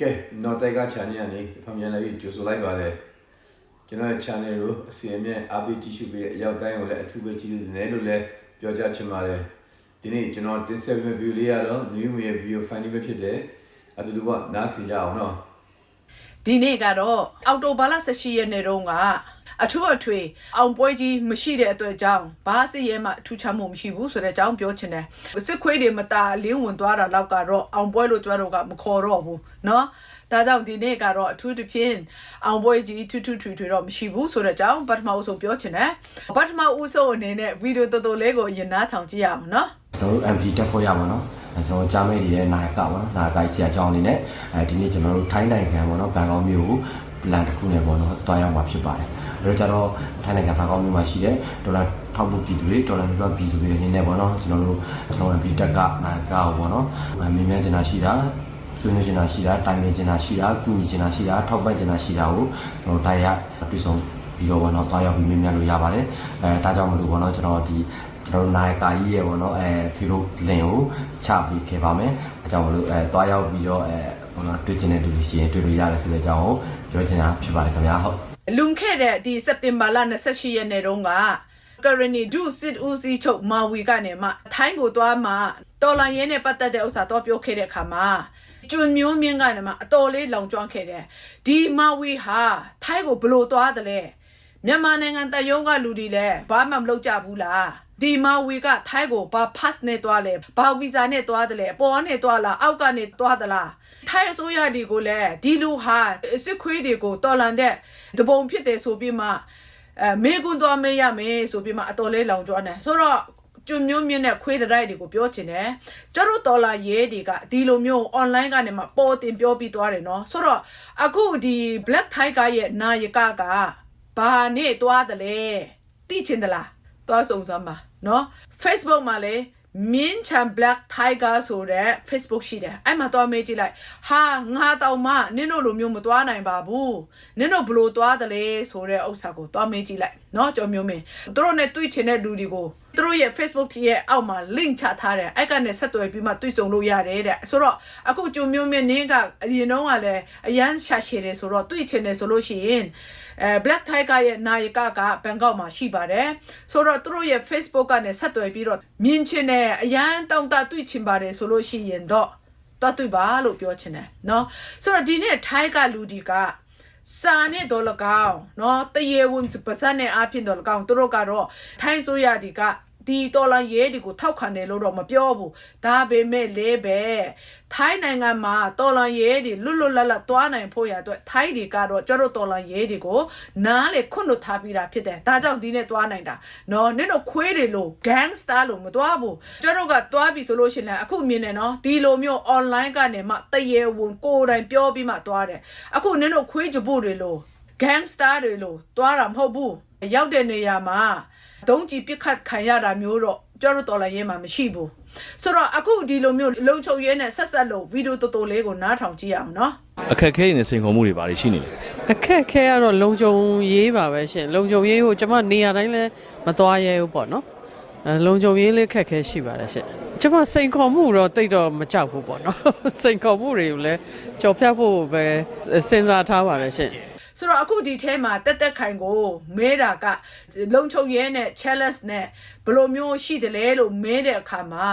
ကဲနော်တိုက်က channel ကနေဖမ်းပြန်လာပြီးကြိုဆိုလိုက်ပါတယ်ကျွန်တော်ရဲ့ channel ကိုအစီအမြဲအားပေးကြည့်ရှုပေးတဲ့အရောက်တိုင်းကိုလည်းအထူးပဲကြည့်နေတယ်လို့လည်းပြောကြားချင်ပါတယ်ဒီနေ့ကျွန်တော်တင်ဆက်ပေးမယ့် view လေးကတော့ new ရဲ့ video file လေးပဲဖြစ်တယ်အတူတူကနားဆင်ကြအောင်နော် ဒီနေ့ကတော့အောက်တိုဘာလ18ရက်နေ့တုန်းကအထူးအထွေအောင်ပွဲကြီးမရှိတဲ့အတွက်ကြောင့်ဘာစစ်ရဲမှအထူးချမှုမရှိဘူးဆိုတဲ့အကြောင်းပြောချင်တယ်စစ်ခွေးတွေမตาလင်းဝင်သွားတာတော့ကတော့အောင်ပွဲလို့ကြွားတော့ကမခေါ်တော့ဘူးเนาะ ဒါကြောင့်ဒီနေ့ကတော့အထူးသဖြင့်အောင်ပွဲကြီးထူးထူးထွေထွေတော့မရှိဘူးဆိုတော့ကြောင့်ပထမအဆုံးပြောချင်တယ်ပထမအဆုံးအနေနဲ့ဗီဒီယိုတော်တော်လေးကိုအရင်နားထောင်ကြည့်ရအောင်နော်ကျွန်တော်တို့ MP တက်ဖို့ရမှာနော်ကျွန်တော်ကြားမိတ်တွေရဲ့နာယကပေါ့နော်နာယကကြီးအကြောင်းအနေနဲ့အဲဒီနေ့ကျွန်တော်တို့ထိုင်းနိုင်ငံပေါ့နော်ဘန်ကောက်မြို့ကိုပလန်တစ်ခုနဲ့ပေါ့နော်တွားရောက်မှာဖြစ်ပါတယ်အဲတော့ကျတော့ထိုင်းနိုင်ငံဘန်ကောက်မြို့မှာရှိတဲ့ဒေါ်လာထောက်ဖို့ပြည်သူတွေဒေါ်လာတွေပြည်သူတွေအနေနဲ့ပေါ့နော်ကျွန်တော်တို့ကျွန်တော်တို့ပြည်တက်ကနာယကပေါ့နော်မင်းမြန်ကျင်တာရှိတာ ဆွေးနွေးကျင်တာရှိတာတိုင်ပင်ကျင်တာရှိတာကုညီကျင်တာရှိတာထောက်ပံ့ကျင်တာရှိတာကိုကျွန်တော်တိုက်ရတွေ့ဆုံပြီးတော့ပေါ့နော်တွားရောက်ပြီးမြင်မြန်လို့ရပါတယ်အဲဒါကြောင့်မလို့ပေါ့နော်ကျွန်တော်ဒီကျွန်တော်တို့နိုင်ကာကြီးရဲ့ပေါ့နော်အဲဖီလို့လင်ကိုချပြီးခဲ့ပါမယ်အဲကြောင့်မလို့အဲတွားရောက်ပြီးတော့အဲပေါ့နော်တွေ့ကျင်တဲ့လူတွေရှိရင်တွေ့လို့ရတယ်ဆိုတဲ့အကြောင်းကိုပြောချင်တာဖြစ်ပါတယ်ခင်ဗျာဟုတ်လွန်ခဲ့တဲ့ဒီစက်တင်ဘာလ28ရက်နေ့တုန်းကကရနီဒုစစ်ဦးစီးချုပ်မာဝီကနေမှထိုင်းကိုသွားမှတော်လန်ရဲနဲ့ပတ်သက်တဲ့ဥစ္စာတော့ပြောခဲ့တဲ့အခါမှာ ကျွန်းမျိုးမြင့်ကနေမှအတော်လေးလောင်ကျွမ်းခဲ့တယ်ဒီမာဝီဟာထိုင်းကိုဘလို့သွားတယ်လဲမြန်မာနိုင်ငံတယုံကလူတွေလည်းဘာမှမလုပ်ကြဘူးလားဒီမာဝီကထိုင်းကိုဘာ pass နဲ့သွားလဲဘာ visa နဲ့သွားတယ်လဲအပေါ်ကနေသွားလားအောက်ကနေသွားသလားထိုင်းအစိုးရတွေကိုလည်းဒီလူဟာစစ်ခွေးတွေကိုတော်လန်တဲ့တပုံဖြစ်တယ်ဆိုပြီးမှအဲမေကွန်းသွားမေးရမယ်ဆိုပြီးမှအတော်လေးလောင်ကျွမ်းတယ်ဆိုတော့ ကျွန်းမျိုးမြင့်တဲ့ခွေးတဲ့တိုက်တွေကိုပြောချင်တယ်ကျတို့တော်လာရဲတွေကဒီလိုမျိုး online ကနေမှပေါ်တင်ပြောပြီးသွားတယ်နော်ဆိုတော့အခုဒီ Black Tiger ရဲ့နာယကကဘာနဲ့သွားတယ်လဲသိချင်သလားသွားစုံစမ်းပါနော် Facebook မှာလည်း Min Chan Black Tiger ဆိုတဲ့ Facebook ရှိတယ်အဲ့မှာတော့မေးကြည့်လိုက်ဟာငါတောင်မှနင်းတို့လိုမျိုးမသွားနိုင်ပါဘူးနင်းတို့ဘလို့သွားတယ်လဲဆိုတဲ့ဥစ္စာကိုတော့မေးကြည့်လိုက်เนาะကြော်မျိုးမင်းသူတို့နဲ့တွေ့ချင်တဲ့လူတွေကိုသူတို့ရဲ့ Facebook ရဲ့အောက်မှာ link ချထားတယ်အဲ့ကနေဆက်သွယ်ပြီးမှတွေ့ဆုံလို့ရတယ်တဲ့ဆိုတော့အခုကြော်မျိုးမင်းနင်းကအရင်တော့ကလည်းအရန်ရှာရှည်တယ်ဆိုတော့တွေ့ချင်တယ်ဆိုလို့ရှိရင် အဲ Black Tiger ရဲ့နာယကကဘန်ကောက်မှာရှိပါတယ်ဆိုတော့သူတို့ရဲ့ Facebook ကနေဆက်သွယ်ပြီးတော့မြင်ချင်တယ်အရန်တောင်းတတွေ့ချင်ပါတယ်ဆိုလို့ရှိရင်တော့တော့တွေ့ပါလို့ပြောချင်တယ်เนาะဆိုတော့ဒီနေ့ Tiger လူဒီကစာနဲ့ဒေါ်လကောင်เนาะတရေဝင်ပါစနဲ့အဖြစ်ဒေါ်လကောင်သူတို့ကတော့ထိုင်းဆိုရဒီက ဒီတော်လန်ရဲဒီကိုထောက်ခံတယ်လို့တော့မပြောဘူးဒါပေမဲ့လေပဲထိုင်းနိုင်ငံမှာတော်လန်ရဲဒီလွတ်လွတ်လပ်လပ်သွားနိုင်ဖို့ရအတွက်ထိုင်းတွေကတော့ကျတို့တော်လန်ရဲဒီကိုနားလေခွန့်လို့ထားပြီးတာဖြစ်တယ်ဒါကြောင့်ဒီနဲ့သွားနိုင်တာနော်နင်တို့ခွေးတွေလို့ gangster လို့မသွားဘူးကျတို့ကသွားပြီဆိုလို့ရှိရင်အခုမြင်တယ်နော်ဒီလိုမျိုး online ကနေမှတရေဝင်ကိုယ်တိုင်ပြောပြီးမှသွားတယ်အခုနင်တို့ခွေးကြဖို့တွေလို့ gangster တွေလို့သွားတာမဟုတ်ဘူးရောက်တဲ့နေရာမှာ ဒုံးကြီးပစ်ခတ်ခံရတာမျိုးတော့ကျောတို့တော်လည်းရဲမှာမရှိဘူးဆိုတော့အခုဒီလိုမျိုးလုံချုံရဲနဲ့ဆက်ဆက်လို့ဗီဒီယိုတော်တော်လေးကိုနားထောင်ကြည့်ရအောင်နော်အခက်အခဲတွေနဲ့စိန်ခေါ်မှုတွေဘာတွေရှိနေလဲအခက်အခဲကတော့လုံခြုံရေးပါပဲရှင်လုံခြုံရေးကိုကျွန်မနေရာတိုင်းလဲမသွားရဲဘူးပေါ့နော်အဲလုံခြုံရေးလေးခက်ခဲရှိပါတယ်ရှင်ကျွန်မစိန်ခေါ်မှုတော့တိတ်တော့မကြောက်ဘူးပေါ့နော်စိန်ခေါ်မှုတွေကိုလည်းကြော်ဖြတ်ဖို့ပဲစဉ်းစားထားပါတယ်ရှင် ဆိုတော့အခုဒီထဲမှာတက်တက်ခိုင်ကိုမဲတာကလုံချုံရဲနဲ့ challenge နဲ့ဘယ်လိုမျိုးရှိတယ်လဲလို့မဲတဲ့အခါမှာ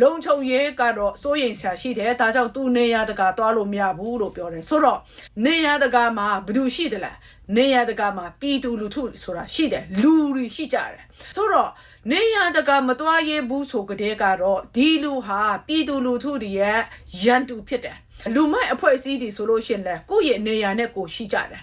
လုံချုံရဲကတော့စိုးရိမ်ဆရာရှိတယ်ဒါကြောင့်သူနေရတကာသွားလို့မရဘူးလို့ပြောတယ်ဆိုတော့နေရတကာမှာဘယ်သူရှိတယ်လဲနေရတကာမှာပြည်သူလူထုဆိုတာရှိတယ်လူတွေရှိကြတယ်ဆိုတော့နေရတကာမသွားရဲဘူးဆိုကြတဲ့ကတော့ဒီလူဟာပြည်သူလူထုတွေရဲ့ရန်တူဖြစ်တယ်လူမိုက်အဖွဲ့အစည်းတွေဆိုလို့ရှိရင်လဲကိုယ့်ရဲ့နေရာနဲ့ကိုယ်ရှိကြတယ်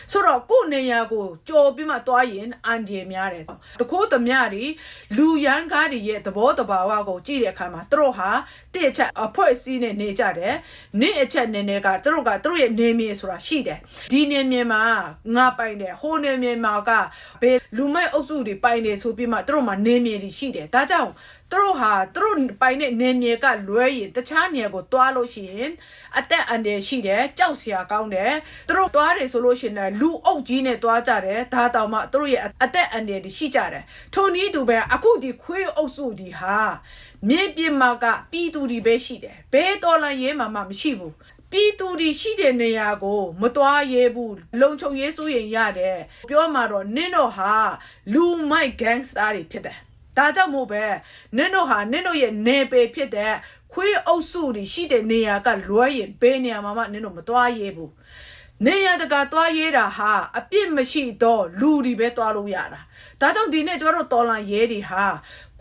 ဆိုတော့ကိုယ့်နေရာကိုကြော်ပြီးမှသွားရင်အန်ဒီများတယ်တခိုးသမျှတွေလူရန်ကားတွေရဲ့သဘောတဘာဝကိုကြည့်တဲ့အခါမှာသူတို့ဟာတစ်အချက်အဖွဲ့အစည်းနဲ့နေကြတယ်နေ့အချက်နဲ့နဲ့ကသူတို့ကသူတို့ရဲ့နေမြေဆိုတာရှိတယ်ဒီနေမြေမှာငါပိုင်တယ်ဟိုနေမြေမှာကဘယ်လူမိုက်အုပ်စုတွေပိုင်တယ်ဆိုပြီးမှသူတို့မှာနေမြေတွေရှိတယ်ဒါကြောင့်သူတို့ဟာသူတို့ပိုင်တဲ့နေမြေကလွဲရင်တခြားနေရာကိုတွားလို့ရှိရင်အသက်အန္တရာယ်ရှိတယ်ကြောက်စရာကောင်းတယ်သူတို့တွားတယ်ဆိုလို့ရှိရင်လူအုပ်ကြီးနဲ့တွားကြတယ်ဒါတောင်မှသူတို့ရဲ့အသက်အန္တရာယ်တွေရှိကြတယ်ထိုနည်းတူပဲအခုဒီခွေးအုပ်စုဒီဟာမြေပြင်မှာကပြည်သူတွေပဲရှိတယ်ဘဲတော်လန်ရဲမှာမှမရှိဘူးပြည်သူတွေရှိတဲ့နေရာကိုမတွားရဲဘူးလုံခြုံရေးစိုးရင်ရတယ်ပြောမှာတော့နင်းတော့ဟာလူမိုက် gangster တွေဖြစ်တယ်ဒါကြောင့်မို့ပဲနင်းတို့ဟာနင်းတို့ရဲ့နေပေဖြစ်တဲ့ခွေးအုပ်စုတွေရှိတဲ့နေရာကလွဲရင်ဘယ်နေရာမှာမှနင်းတို့မတွားရဲဘူး နေရတကာတွားရဲတာဟာအပြစ်မရှိတော့လူတွေပဲတွားလို့ရတာဒါကြောင့်ဒီနေ့ကျမတို့တော်လန်ရဲတွေဟာ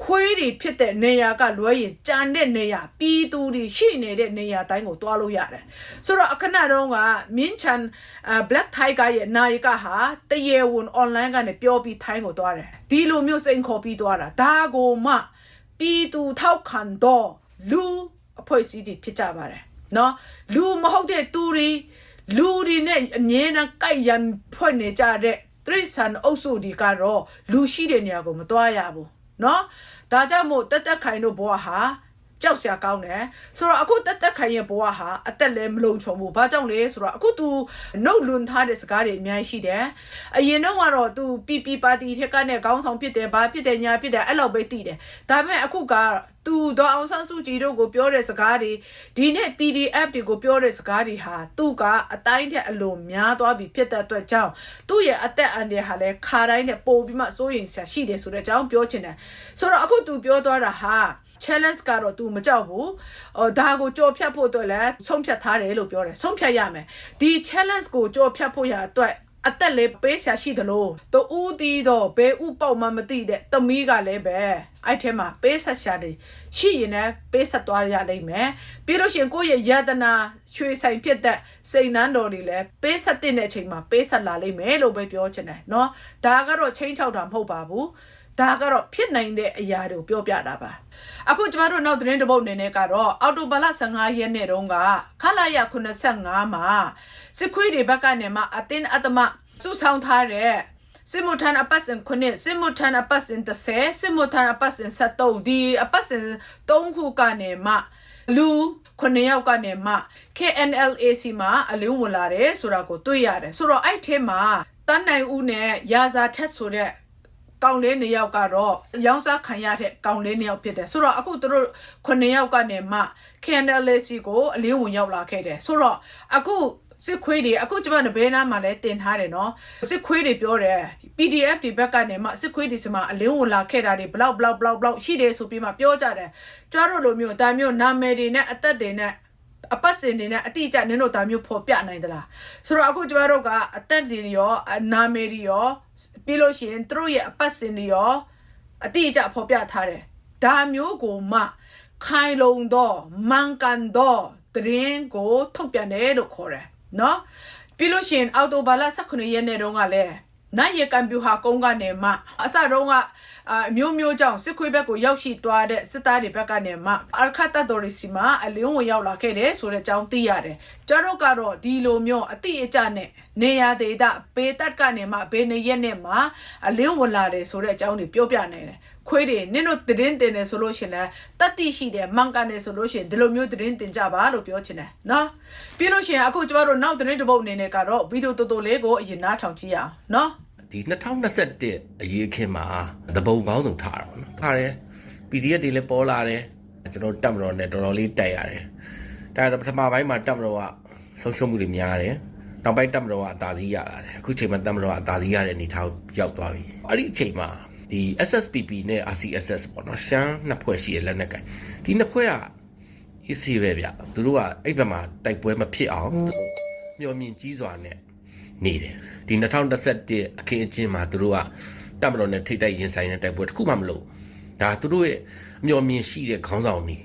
ခွေးတွေဖြစ်တဲ့နေရာကလွဲရင်ကြံတဲ့နေရာပြည်သူတွေရှိနေတဲ့နေရာတိုင်းကိုတွားလို့ရတယ်ဆိုတော့အခဏတုန်းကမြင်းချန်အာ Black Tiger ရဲ့နာယကဟာတရေဝန် online ကနေပြောပြီးထိုင်းကိုတွားတယ်ဒီလိုမျိုးစိန်ခေါ်ပြီးတွားတာဒါကိုမှပြည်သူထောက်ခံတော့လူအဖွဲ့အစည်းတွေဖြစ်ကြပါတယ်နော်လူမဟုတ်တဲ့သူတွေ လူတွေနဲ့အမြဲတမ်းကြိုက်ရန်ဖွဲ့နေကြတဲ့တရိษံအုပ်စုဒီကတော့လူရှိတဲ့နေရာကိုမတွားရဘူးเนาะဒါကြောင့်မို့တက်တက်ခိုင်တို့ဘဝဟာ ကြောက်စရာကောင်းတယ်ဆိုတော့အခုတက်တက်ခိုင်ရဲ့ဘဝဟာအသက်လည်းမလုံခြုံဘူးဘာကြောင့်လဲဆိုတော့အခု तू နှုတ်လွန်ထားတဲ့စကားတွေအများကြီးရှိတယ်အရင်တော့ကတော့ तू ပီပီပါတီထက်ကနဲ့ခေါင်းဆောင်ဖြစ်တယ်ဘာဖြစ်တယ်ညာဖြစ်တယ်အဲ့လိုပဲတည်တယ်ဒါပေမဲ့အခုကသူတော့အောင်ဆန်းစုကြည်တို့ကိုပြောတဲ့စကားတွေဒီနေ့ PDF တွေကိုပြောတဲ့စကားတွေဟာသူကအတိုင်းထက်အလွန်များသွားပြီဖြစ်တဲ့အတွက်ကြောင့်သူ့ရဲ့အသက်အန္တရာယ်ဟာလည်းခါတိုင်းနဲ့ပိုပြီးမှစိုးရိမ်စရာရှိတယ်ဆိုတဲ့အကြောင်းပြောချင်တယ်ဆိုတော့အခုသူပြောသွားတာဟာ challenge ကတော့ तू မကြောက်ဘူး။အော်ဒါကိုကြော်ဖြတ်ဖို့အတွက်လည်းဆုံးဖြတ်ထားတယ်လို့ပြောတယ်။ဆုံးဖြတ်ရမယ်။ဒီ challenge ကိုကြော်ဖြတ်ဖို့ရအတွက်အသက်လေးပေးဆရာရှိသလိုတူဦးတီးတော့ဘဲဥပေါက်မှမသိတဲ့သမီးကလည်းပဲအဲ့ထဲမှာပေးဆက်ရှာတယ်ရှိရင်လည်းပေးဆက်သွားရလိမ့်မယ်ပြီးလို့ရှိရင်ကိုယ့်ရဲ့ယတနာရွှေဆိုင်ဖြစ်တဲ့စိန်နန်းတော်တွေလည်းပေးဆက်တဲ့အချိန်မှာပေးဆက်လာလိမ့်မယ်လို့ပဲပြောချင်တယ်เนาะဒါကတော့ချင်းချောက်တာမဟုတ်ပါဘူး ဒါကတော့ဖြစ်နိုင်တဲ့အရာတွေကိုပြောပြတာပါအခုကျမတို့နောက်သတင်းတစ်ပုဒ်အနေနဲ့ကတော့အော်တိုဘာလ15ရက်နေ့တုန်းကခလာရ85မှာစစ်ခွေးတွေဘက်ကနေမှအတင်းအတမစုဆောင်ထားတဲ့စစ်မှုထမ်းအပတ်စဉ်ခုနှစ်စစ်မှုထမ်းအပတ်စဉ်30စစ်မှုထမ်းအပတ်စဉ်73ဒီအပတ်စဉ်3ခုကနေမှလူခုနှစ်ယောက်ကနေမှ KNLAC မှာအလင်းဝင်လာတယ်ဆိုတာကိုတွေ့ရတယ်ဆိုတော့အဲ့ထဲမှာတန်းနိုင်ဦးနဲ့ရာဇာထက်ဆိုတဲ့ ကောင်လေးနှစ်ယောက်ကတော့ရောင်းစားခံရတဲ့ကောင်လေးနှစ်ယောက်ဖြစ်တယ်ဆိုတော့အခုသူတို့ခုနှစ်ယောက်ကနေမှ KNLAC ကိုအလင်းဝင်ရောက်လာခဲ့တယ်ဆိုတော့အခုစစ်ခွေးတွေအခုကျွန်မတို့ဘဲနားမှာလည်းတင်ထားတယ်နော်စစ်ခွေးတွေပြောတယ် PDF တွေဘက်ကနေမှစစ်ခွေးတွေစမှာအလင်းဝင်လာခဲ့တာတွေဘလောက်ဘလောက်ဘလောက်ဘလောက်ရှိတယ်ဆိုပြီးမှပြောကြတယ်ကြွားတို့လိုမျိုးဒါမျိုးနာမည်တွေနဲ့အသက်တွေနဲ့ အပတ်စဉ်တွေနဲ့အတိအကျနင်းတို့ဒါမျိုးဖော်ပြနိုင်သလားဆိုတော့အခုကျမတို့ကအသက်တွေရောအနာမည်တွေရောပြီးလို့ရှိရင်သူတို့ရဲ့အပတ်စဉ်တွေရောအတိအကျဖော်ပြထားတယ်ဒါမျိုးကိုမှ ခိုင်လုံတော့မှန်ကန်တော့တရင်ကိုထုတ်ပြန်တယ်လို့ခေါ်တယ်နော်ပြီးလို့ရှိရင်အော်တိုဘာလ18ရက်နေ့တုန်းကလည်း နိုင်ရကံပြူဟာကုန်းကနေမှအစတုန်းကအမျိုးမျိုးကြောင့်စစ်ခွေးဘက်ကိုရောက်ရှိသွားတဲ့စစ်သားတွေဘက်ကနေမှအခတ်တတော်ရီစီမှာအလင်းဝင်ရောက်လာခဲ့တယ်ဆိုတဲ့အကြောင်းသိရတယ်။ကျတို့ကတော့ဒီလိုမျိုးအတိအကျနဲ့နေရဒေတာပေတက်ကနေမှဘေးနေရက်နဲ့မှအလင်းဝင်လာတယ်ဆိုတဲ့အကြောင်းတွေပြောပြနေတယ်။ ခွေးတွေနင်တို့သတင်းတင်တယ်ဆိုလို့ရှင်လဲတတ်သိရှိတယ်မှန်ကန်တယ်ဆိုလို့ရှင်ဒီလိုမျိုးသတင်းတင်ကြပါလို့ပြောချင်တယ်နော်။ပြီးလို့ရှင်အခုကျမတို့နောက်သတင်းတစ်ပုတ်အနေနဲ့ကတော့ဗီဒီယိုတော်တော်လေးကိုအရင်နားထောင်ကြည့်ရအောင်နော်။ဒီ2021အရေးအခင်းမှာသဘုံကောင်းဆုံးထားတာပေါ့နော်ထားတယ် PDF တွေလည်းပေါ်လာတယ်ကျွန်တော်တက်မတော်နဲ့တော်တော်လေးတိုက်ရတယ်ဒါတော့ပထမပိုင်းမှာတက်မတော်ကဆုံးရှုံးမှုတွေများတယ်နောက်ပိုင်းတက်မတော်ကအသာစီးရလာတယ်အခုချိန်မှာတက်မတော်ကအသာစီးရတဲ့အနေထားကိုရောက်သွားပြီအဲ့ဒီအချိန်မှာ ဒီ SSPP နဲ့ RCSS ပေါ့နော်ရှမ်းနှစ်ဖွဲ့ရှိတဲ့လက်နက်ကင်ဒီနှစ်ဖွဲ့က easy ပဲဗျသူတို့ကအဲ့ဘက်မှာတိုက်ပွဲမဖြစ်အောင်သူတို့မျောမြင်ကြီးစွာနဲ့နေတယ်ဒီ2021အခင်းအကျင်းမှာသူတို့ကတပ်မတော်နဲ့ထိတ်တိုက်ရင်ဆိုင်တဲ့တိုက်ပွဲတစ်ခုမှမလုပ်ဒါသူတို့ရဲ့အမျော်မြင်ရှိတဲ့ခေါင်းဆောင်တွေ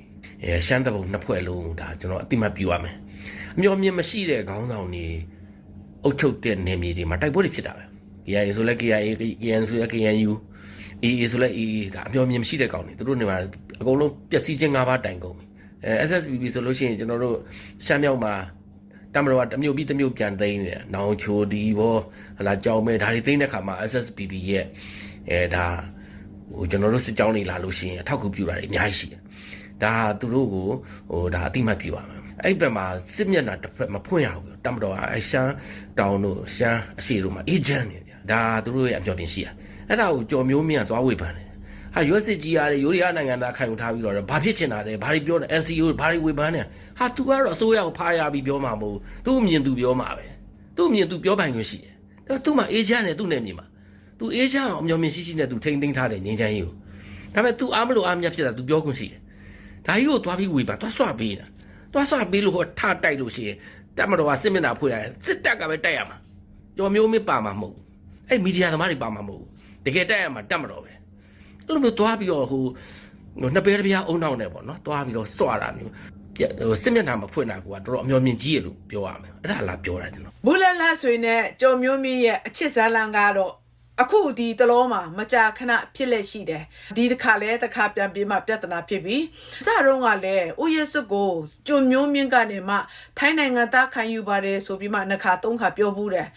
အဲရှမ်းတဘုံနှစ်ဖွဲ့လုံးဒါကျွန်တော်အတိမတ်ပြရမယ်အမျော်မြင်မရှိတဲ့ခေါင်းဆောင်တွေအုပ်ချုပ်တဲ့နေမြေတွေမှာတိုက်ပွဲတွေဖြစ်တာပဲ KIA ဆိုလဲ KIA KN ဆိုလဲ KNU AA ဆိုလဲ AA ဒါအမျော်မြင်မရှိတဲ့ကောင်တွေသူတို့နေမှာအကုန်လုံးပျက်စီးခြင်း၅ပါးတိုင်ကုန်ပြီအဲ SSBB ဆိုလို့ရှိရင်ကျွန်တော်တို့ရှမ်းမြောက်မှာတမတော်ကတစ်မျိုးပြီးတစ်မျိုးပြန်သိမ်းနေတယ်။နောင်ချိုဒီဘောဟလာကြောင်မဲဒါတွေသိမ်းတဲ့ခါမှာ SSPB ရဲ့အဲဒါဟိုကျွန်တော်တို့စစ်ကြောင်းတွေလာလို့ရှိရင်အထောက်အကူပြုတာတွေအများကြီးရှိတယ်။ဒါသူတို့ကိုဟိုဒါအတိမတ်ပြုရမယ်။အဲ့ဘက်မှာစစ်မျက်နှာတစ်ဖက်မဖွင့်ရဘူး။တမတော်ကအရှမ်းတောင်တို့ရှမ်းအရှိတို့မှာအေဂျင့်နေတယ်။ဒါသူတို့ရဲ့အပြော်တင်ရှိတာ။ အဲ့ဒါကိုကြော်မျိုးမြတ်သွားဝေဖန်တယ်။ ဟာရွက်စစ်ကြီးရတယ်ယူရီးယားနိုင်ငံသားခံယူထားပြီးတော့ဘာဖြစ်ချင်တာလဲဘာတွေပြောနေ NCO ဘာတွေဝေဖန်နေဟာ तू ကတော့အစိုးရကိုဖားရပြီးပြောမှာမဟုတ်သူ့အမြင် तू ပြောမှာပဲသူ့အမြင် तू ပြောပိုင်ခွင့်ရှိတယ်ဒါပေမဲ့ तू မှာအေဂျင့်နဲ့သူ့နဲ့မြင်မှာ तू အေဂျင့်အောင်အမျော်မြင်ရှိရှိနဲ့ तू ထိန်းသိမ်းထားတယ်ငင်းချမ်းကြီးကိုဒါပေမဲ့ तू အားမလို့အားမြတ်ဖြစ်တာ तू ပြောခွင့်ရှိတယ်ဒါကြီးကိုသွားပြီးဝေဖန်သွားဆွပေးနေတာသွားဆွပေးလို့ဟောထတိုက်လို့ရှိရင်တက်မတော်ကစစ်မျက်နှာဖွင့်ရတယ်စစ်တပ်ကပဲတိုက်ရမှာကြော်မျိုးမပါမှာမဟုတ်အဲ့မီဒီယာသမားတွေပါမှာမဟုတ် တကယ်တိုက်ရမှာတက်မတော်ပဲအဲ့လိုမျိုးသွားပြီးတော့ဟိုဟိုနှစ်ပဲတစ်ပြားအုံနောက်နဲ့ပေါ့နော်သွားပြီးတော့စွတာမျိုးပြဟိုစစ်မျက်နှာမှာဖွင့်တာကတော်တော်အမျော်မြင်ကြီးရလို့ပြောရမယ်အဲ့ဒါလားပြောတာကျွန်တော်ဘူးလက်လက်ဆွေနဲ့ကြော်မျိုးမင်းရဲ့အချစ်ဇာလန်ကတော့ အခုဒီတလုံးမှာမကြာခဏဖြစ်လက်ရှိတယ်ဒီတစ်ခါလဲတစ်ခါပြန်ပြီးမှပြဿနာဖြစ်ပြီးစတော့ကလည်းဥယျစွကိုကြော်မျိုးမင်းကနေမှထိုင်းနိုင်ငံသားခံယူပါတယ်ဆိုပြီးမှနှစ်ခါသုံးခါပြောဘူးတယ်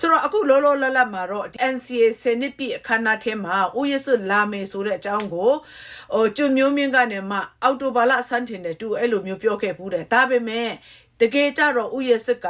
ဆိုတော့အခုလောလောလတ်လတ်မှာတော့ NCA စနစ်ပြည့်အခမ်းအနားထဲမှာဥယျစွလာမယ်ဆိုတဲ့အကြောင်းကိုဟိုကြော်မျိုးမင်းကနေမှအောက်တိုဘာလအစမ်းတင်တယ်သူအဲ့လိုမျိုးပြောခဲ့ဘူးတယ်ဒါပေမဲ့ တကယ်ကြတော့ဥယျစစ်က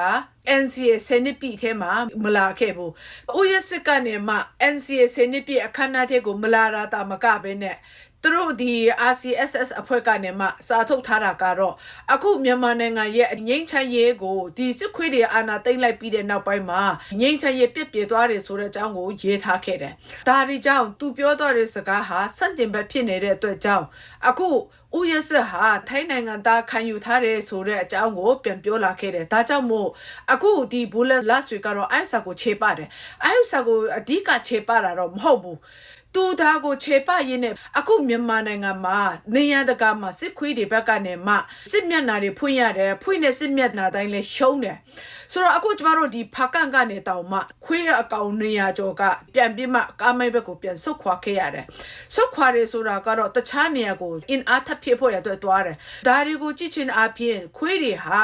NCA ဆယ်နှစ်ပြည့်ထဲမှာမလာခဲ့ဘူးဥယျစစ်ကနေမှ NCA ဆယ်နှစ်ပြည့်အခမ်းအနားထဲကိုမလာတာတာမကပဲနဲ့ သူတို့ဒီ RCSS အဖွဲ့ကနေမှစာထုတ်ထားတာကတော့အခုမြန်မာနိုင်ငံရဲ့ငိမ့်ချမ်းရေးကိုဒီစစ်ခွေးတွေအာဏာသိမ်းလိုက်ပြီးတဲ့နောက်ပိုင်းမှာငိမ့်ချမ်းရေးပြစ်ပြေသွားတယ်ဆိုတဲ့အကြောင်းကိုရေးထားခဲ့တယ်။ဒါတွေကြောင့်သူပြောသွားတဲ့စကားဟာစန့်ကျင်ဘက်ဖြစ်နေတဲ့အတွက်ကြောင့်အခုဥယျစစ်ဟာထိုင်းနိုင်ငံသားခံယူထားတယ်ဆိုတဲ့အကြောင်းကိုပြန်ပြောလာခဲ့တယ်။ဒါကြောင့်မို့အခုဒီဘူလက်လတ်ဆွေကတော့အိုက်ဆာကိုခြေပါတယ်။အိုက်ဆာကိုအဓိကခြေပတာတော့မဟုတ်ဘူး။ သူသားကိုခြေပရင်းနဲ့အခုမြန်မာနိုင်ငံမှာနေရတကာမှာစစ်ခွေးတွေဘက်ကနေမှစစ်မျက်နှာတွေဖွင့်ရတယ်ဖွင့်တဲ့စစ်မျက်နှာတိုင်းလဲရှုံးတယ်ဆိုတော့အခုကျမတို့ဒီဖာကန်ကနေတောင်မှခွေးအကောင်နေရကျော်ကပြန်ပြီးမှကားမိုက်ဘက်ကိုပြန်ဆုတ်ခွာခဲ့ရတယ်ဆုတ်ခွာရဲဆိုတာကတော့တခြားနေရာကို in အားထပ်ဖြစ်ဖို့ရအတွက်သွားတယ်ဒါတွေကိုကြည့်ချင်းအပြင်ခွေးတွေဟာ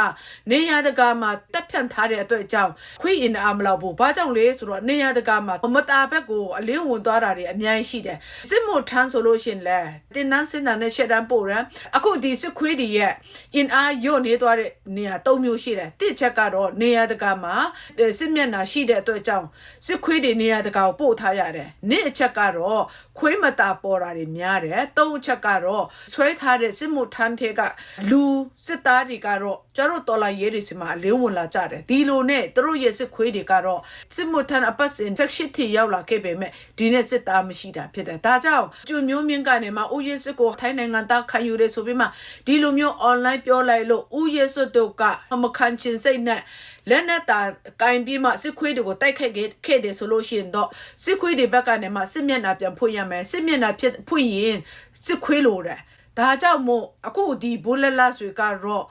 နေရတကာမှာတက်ဖြန့်ထားတဲ့အတွက်ကြောင့်ခွေး in အားမလောက်ဘူးဘာကြောင့်လဲဆိုတော့နေရတကာမှာမတာဘက်ကိုအလင်းဝင်သွားတာတွေအများကြီးရှိတယ်စစ်မို့ထန်းဆိုလို့ရှရင်လဲတင်နန်းစင်တာနဲ့ရှက်တန်းပို့ရန်အခုဒီစစ်ခွေးတွေရဲ့ in အားညွတ်နေသွားတဲ့နေရာ၃မျိုးရှိတယ်တစ်ချက်ကတော့နေရာတကာမှာအဲစစ်မျက်နှာရှိတဲ့အတွက်ကြောင့်စစ်ခွေးတွေနေရာတကာကိုပို့ထားရတယ်နေ့အချက်ကတော့ခွေးမတာပေါ်တာတွေများတယ်သုံးအချက်ကတော့ဆွဲထားတဲ့စစ်မှုထမ်းထဲကလူစစ်သားတွေကတော့ကျတို့တော်လာရဲတွေစီမှာအလင်းဝင်လာကြတယ်ဒီလိုနဲ့သူတို့ရဲ့စစ်ခွေးတွေကတော့စစ်မှုထမ်းအပတ်စဉ်ဆက်ရှိထိရောက်လာခဲ့ပေမဲ့ဒီနေ့စစ်သားမရှိတာဖြစ်တယ်ဒါကြောင့်ကျွမျိုးမြင့်ကနေမှဥယျာဉ်စစ်ကိုထိုင်းနိုင်ငံသားခံယူရဲဆိုပြီးမှဒီလိုမျိုး online ပြောလိုက်လို့ဥယျာဉ်စစ်တို့ကမခံချင်စိတ်နဲ့လက်နဲ့တာကင်ပြီးမှစစ်ခွေးတွေကိုတိုက်ခိုက်ခဲ့တယ်ဆိုလို့ရှိရင်တော့စစ်ခွေးတွေဘက်ကနေမှစစ်မျက်နှာပြန်ဖွင့်ရမယ်စစ်မျက်နှာဖြစ်ဖွင့်ရင်စစ်ခွေးလိုတယ်ဒါကြောင့်မို့အခုဒီဘိုးလက်လဆွေကတော့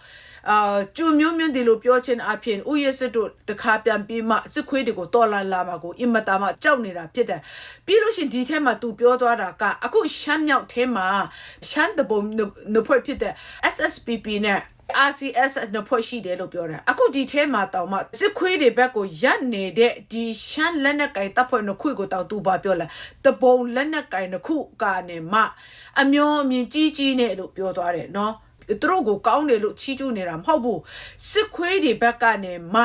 အာကျူမျိုးမျိုးဒီလိုပြောချင်အဖြစ်ဥယျစစ်တို့တခါပြန်ပြီးမှစစ်ခွေးတွေကိုတော်လာလာမှာကိုအင်မတာမှကြောက်နေတာဖြစ်တယ်ပြီးလို့ရှိရင်ဒီထဲမှာ तू ပြောသွားတာကအခုရှမ်းမြောက်ထဲမှာရှမ်းတဘုံနဖွဲ့ဖြစ်တဲ့ SSPP နဲ့ RCS နှစ်ဖွဲ့ရှိတယ်လို့ပြောတယ်အခုဒီထဲမှာတောင်မှစစ်ခွေးတွေဘက်ကိုရပ်နေတဲ့ဒီရှမ်းလက်နက်ကင်တပ်ဖွဲ့နှစ်ခုကိုတောင်သူပါပြောလာတဘုံလက်နက်ကင်နှစ်ခုကနေမှအမျောအမြင်ကြီးကြီးနဲ့လို့ပြောသွားတယ်နော် သူတို့ကိုကောင်းတယ်လို့ချီးကျူးနေတာမဟုတ်ဘူးစစ်ခွေးတွေဘက်ကနေမှ